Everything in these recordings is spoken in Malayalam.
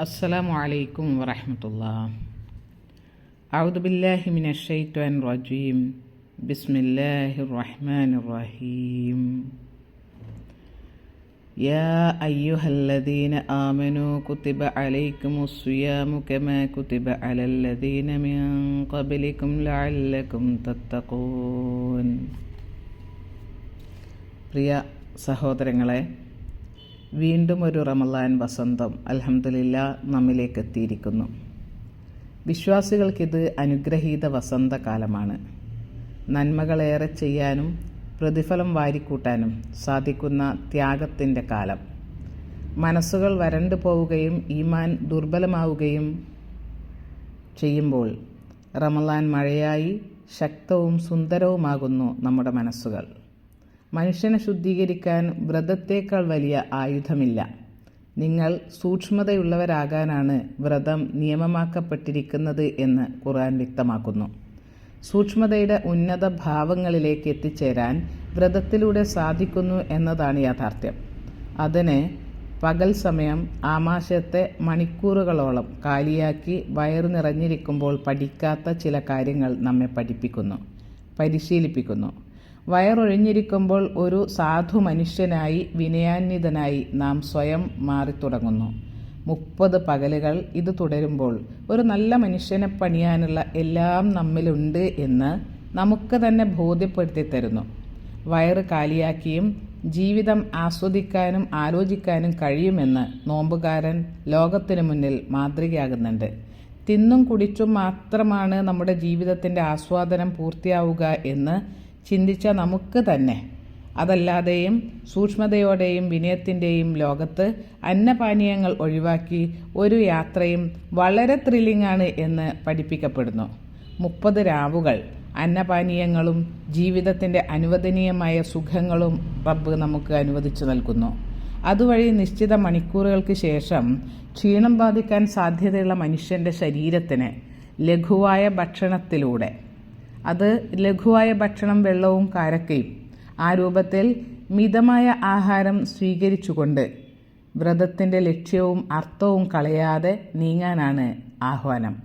السلام عليكم ورحمة الله أعوذ بالله من الشيطان الرجيم بسم الله الرحمن الرحيم يا أيها الذين آمنوا كتب عليكم الصيام كما كتب على الذين من قبلكم لعلكم تتقون പ്രിയ സഹോദരങ്ങളെ വീണ്ടും ഒരു റമലാൻ വസന്തം അലഹമില്ല നമ്മിലേക്ക് എത്തിയിരിക്കുന്നു വിശ്വാസികൾക്കിത് അനുഗ്രഹീത വസന്തകാലമാണ്. നന്മകളേറെ ചെയ്യാനും പ്രതിഫലം വാരിക്കൂട്ടാനും സാധിക്കുന്ന ത്യാഗത്തിന്റെ കാലം. മനസ്സുകൾ വരണ്ടു പോവുകയും ഈമാൻ ദുർബലമാവുകയും ചെയ്യുമ്പോൾ റമലാൻ മഴയായി ശക്തവും സുന്ദരവുമാകുന്നു നമ്മുടെ മനസ്സുകൾ. മനുഷ്യനെ ശുദ്ധീകരിക്കാൻ വ്രതത്തേക്കാൾ വലിയ ആയുധമില്ല. നിങ്ങൾ സൂക്ഷ്മതയുള്ളവരാകാനാണ് വ്രതം നിയമമാക്കപ്പെട്ടിരിക്കുന്നത് എന്ന് ഖുർആൻ വ്യക്തമാക്കുന്നു. സൂക്ഷ്മതയുടെ ഉന്നത ഭാവങ്ങളിലേക്ക് എത്തിച്ചേരാൻ വ്രതത്തിലൂടെ സാധിക്കുന്നു എന്നതാണ് യാഥാർത്ഥ്യം. അതിന് പകൽ സമയം ആമാശയത്തെ മണിക്കൂറുകളോളം കാലിയാക്കി വയറു നിറഞ്ഞിരിക്കുമ്പോൾ പഠിക്കാത്ത ചില കാര്യങ്ങൾ നമ്മെ പഠിപ്പിക്കുന്നു പരിശീലിപ്പിക്കുന്നു. വയറൊഴിഞ്ഞിരിക്കുമ്പോൾ ഒരു സാധു മനുഷ്യനായി വിനയാന്വിതനായി നാം സ്വയം മാറിത്തുടങ്ങുന്നു മുപ്പത് പകലുകൾ ഇത് തുടരുമ്പോൾ ഒരു നല്ല മനുഷ്യനെ പണിയാനുള്ള എല്ലാം നമ്മിലുണ്ട് എന്ന് നമുക്ക് തന്നെ ബോധ്യപ്പെടുത്തി തരുന്നു. വയറ് കാലിയാക്കിയും ജീവിതം ആസ്വദിക്കാനും ആലോചിക്കാനും കഴിയുമെന്ന് നോമ്പുകാരൻ ലോകത്തിനു മുന്നിൽ മാതൃകയാകുന്നുണ്ട്. തിന്നും കുടിച്ചും മാത്രമാണ് നമ്മുടെ ജീവിതത്തിന്റെ ആസ്വാദനം പൂർത്തിയാവുക എന്ന് ചിന്തിച്ച നമുക്ക് തന്നെ. അതല്ലാതെയും സൂക്ഷ്മതയോടെയും വിനയത്തിന്റെയും ലോകത്ത് അന്നപാനീയങ്ങൾ ഒഴിവാക്കി ഒരു യാത്രയും വളരെ ത്രില്ലിംഗ് ആണ് എന്ന് പഠിപ്പിക്കപ്പെടുന്നു. മുപ്പത് രാവുകൾ അന്നപാനീയങ്ങളും ജീവിതത്തിന്റെ അനുവദനീയമായ സുഖങ്ങളും റബ്ബ് നമുക്ക് അനുവദിച്ചു നൽകുന്നു. അതുവഴി നിശ്ചിത മണിക്കൂറുകൾക്ക് ശേഷം ക്ഷീണം ബാധിക്കാൻ സാധ്യതയുള്ള മനുഷ്യന്റെ ശരീരത്തിന് ലഘുവായ ഭക്ഷണത്തിലൂടെ അത് ലഘുവായ ഭക്ഷണം വെള്ളവും കാരക്കയും. ആ രൂപത്തിൽ മിതമായ ആഹാരം സ്വീകരിച്ചുകൊണ്ട് വ്രതത്തിന്റെ ലക്ഷ്യവും അർത്ഥവും കളയാതെ നീങ്ങാനാണ് ആഹ്വാനം.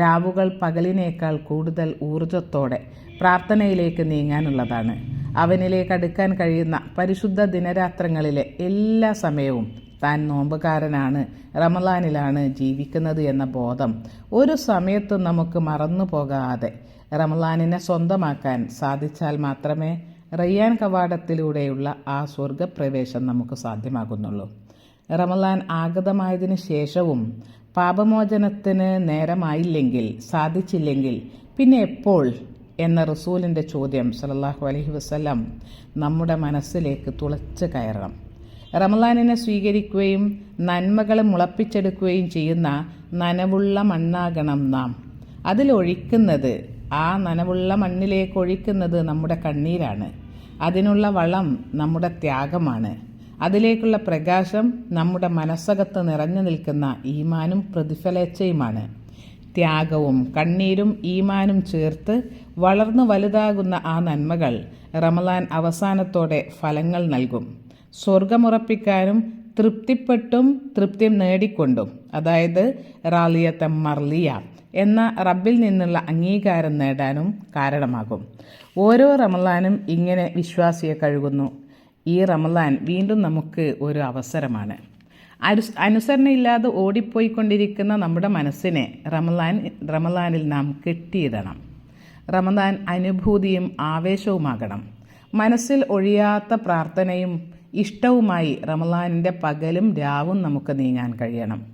രാവുകൾ പകലിനേക്കാൾ കൂടുതൽ ഊർജത്തോടെ പ്രാർത്ഥനയിലേക്ക് നീങ്ങാനുള്ളതാണ്. അവനിലേക്ക് അടുക്കാൻ കഴിയുന്ന പരിശുദ്ധ ദിനരാത്രങ്ങളിലെ എല്ലാ സമയവും താൻ നോമ്പുകാരനാണ്. റമലാനിലാണ് ജീവിക്കുന്നത് എന്ന ബോധം ഒരു സമയത്തും നമുക്ക് മറന്നു പോകാതെ റമലാനിനെ സ്വന്തമാക്കാൻ സാധിച്ചാൽ മാത്രമേ റയ്യാൻ കവാടത്തിലൂടെയുള്ള ആ സ്വർഗപ്രവേശം നമുക്ക് സാധ്യമാകുന്നുള്ളൂ. റമലാൻ ആഗതമായതിനു ശേഷവും പാപമോചനത്തിന് നേരമായില്ലെങ്കിൽ സാധിച്ചില്ലെങ്കിൽ പിന്നെ എപ്പോൾ എന്ന റസൂലിന്റെ ചോദ്യം സലല്ലാഹു അലഹി വസ്ലം നമ്മുടെ മനസ്സിലേക്ക് തുളച്ച് കയറണം. റമലാനിനെ സ്വീകരിക്കുകയും നന്മകളെ മുളപ്പിച്ചെടുക്കുകയും ചെയ്യുന്ന നനവുള്ള മണ്ണാകണം നാം. അതിലൊഴിക്കുന്നത് ആ നനവുള്ള മണ്ണിലേക്ക് ഒഴിക്കുന്നത് നമ്മുടെ കണ്ണീരാണ്. അതിനുള്ള വളം നമ്മുടെ ത്യാഗമാണ്. അതിലേക്കുള്ള പ്രകാശം നമ്മുടെ മനസ്സകത്ത് നിറഞ്ഞു നിൽക്കുന്ന ഈമാനും പ്രതിഫലേച്ഛയുമാണ്. ത്യാഗവും കണ്ണീരും ഈമാനും ചേർത്ത് വളർന്നു വലുതാകുന്ന ആ നന്മകൾ റമലാൻ അവസാനത്തോടെ ഫലങ്ങൾ നൽകും. സ്വർഗമുറപ്പിക്കാനും തൃപ്തിപ്പെട്ടും തൃപ്തി നേടിക്കൊണ്ടും. അതായത് റാലിയത്ത മർലിയ എന്ന റബ്ബിൽ നിന്നുള്ള അംഗീകാരം നേടാനും കാരണമാകും. ഓരോ റമലാനും ഇങ്ങനെ വിശ്വാസിയെ കഴുകുന്നു. ഈ റമലാൻ വീണ്ടും നമുക്ക് ഒരു അവസരമാണ്. അനു അനുസരണയില്ലാതെ ഓടിപ്പോയിക്കൊണ്ടിരിക്കുന്ന നമ്മുടെ മനസ്സിനെ റമലാൻ റമലാനിൽ നാം കെട്ടിയിടണം. റമദാൻ അനുഭൂതിയും ആവേശവുമാകണം. മനസ്സിൽ ഒഴിയാത്ത പ്രാർത്ഥനയും ഇഷ്ടവുമായി റമലാനിന്റെ പകലും രാവും നമുക്ക് നീങ്ങാൻ കഴിയണം.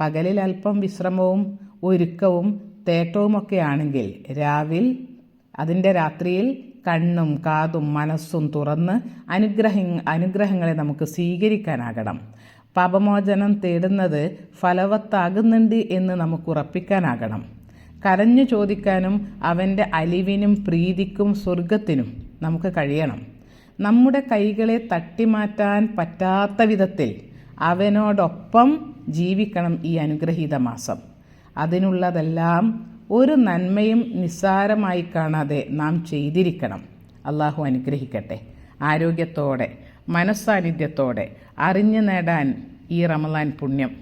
പകലിൽ അല്പം വിശ്രമവും ഒരുക്കവും തേട്ടവുമൊക്കെ ആണെങ്കിൽ രാവിൽ അതിന്റെ രാത്രിയിൽ കണ്ണും കാതും മനസ്സും തുറന്ന് അനുഗ്രഹ അനുഗ്രഹങ്ങളെ നമുക്ക് സ്വീകരിക്കാനാകണം. പാപമോചനം തേടുന്നത് ഫലവത്താകുന്നുണ്ട് എന്ന് നമുക്ക് ഉറപ്പിക്കാനാകണം. കരഞ്ഞു ചോദിക്കാനും അവന്റെ അലിവിനും പ്രീതിക്കും സ്വർഗത്തിനും നമുക്ക് കഴിയണം. നമ്മുടെ കൈകളെ തട്ടിമാറ്റാൻ പറ്റാത്ത വിധത്തിൽ അവനോടൊപ്പം ജീവിക്കണം ഈ അനുഗ്രഹീത മാസം. അതിനുള്ളതെല്ലാം ഒരു നന്മയും നിസ്സാരമായി കാണാതെ നാം ചെയ്തിരിക്കണം. അള്ളാഹു അനുഗ്രഹിക്കട്ടെ. ആരോഗ്യത്തോടെ മനസ്സാന്നിധ്യത്തോടെ അറിഞ്ഞു നേടാൻ ഈ റമലാൻ പുണ്യം.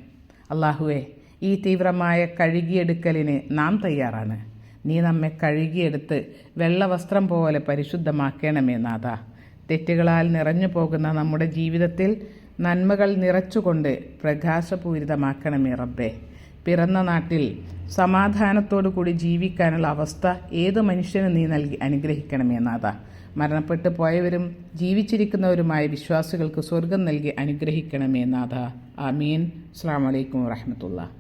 അള്ളാഹുവെ ഈ തീവ്രമായ കഴുകിയെടുക്കലിന് നാം തയ്യാറാണ്. നീ നമ്മെ കഴുകിയെടുത്ത് വെള്ളവസ്ത്രം പോലെ പരിശുദ്ധമാക്കണമേ നാഥ. തെറ്റുകളാൽ നിറഞ്ഞു പോകുന്ന നമ്മുടെ ജീവിതത്തിൽ നന്മകൾ നിറച്ചുകൊണ്ട് പ്രകാശപൂരിതമാക്കണമേ റബ്ബേ. പിറന്ന നാട്ടിൽ സമാധാനത്തോടു കൂടി ജീവിക്കാനുള്ള അവസ്ഥ ഏത് മനുഷ്യനും നീ നൽകി അനുഗ്രഹിക്കണമേ നാഥ. മരണപ്പെട്ടു പോയവരും ജീവിച്ചിരിക്കുന്നവരുമായ വിശ്വാസികൾക്ക് സ്വർഗം നൽകി അനുഗ്രഹിക്കണമേ നാഥ. ആമീൻ. അസ്സാം വലൈക്കും വാഹമത്തുള്ള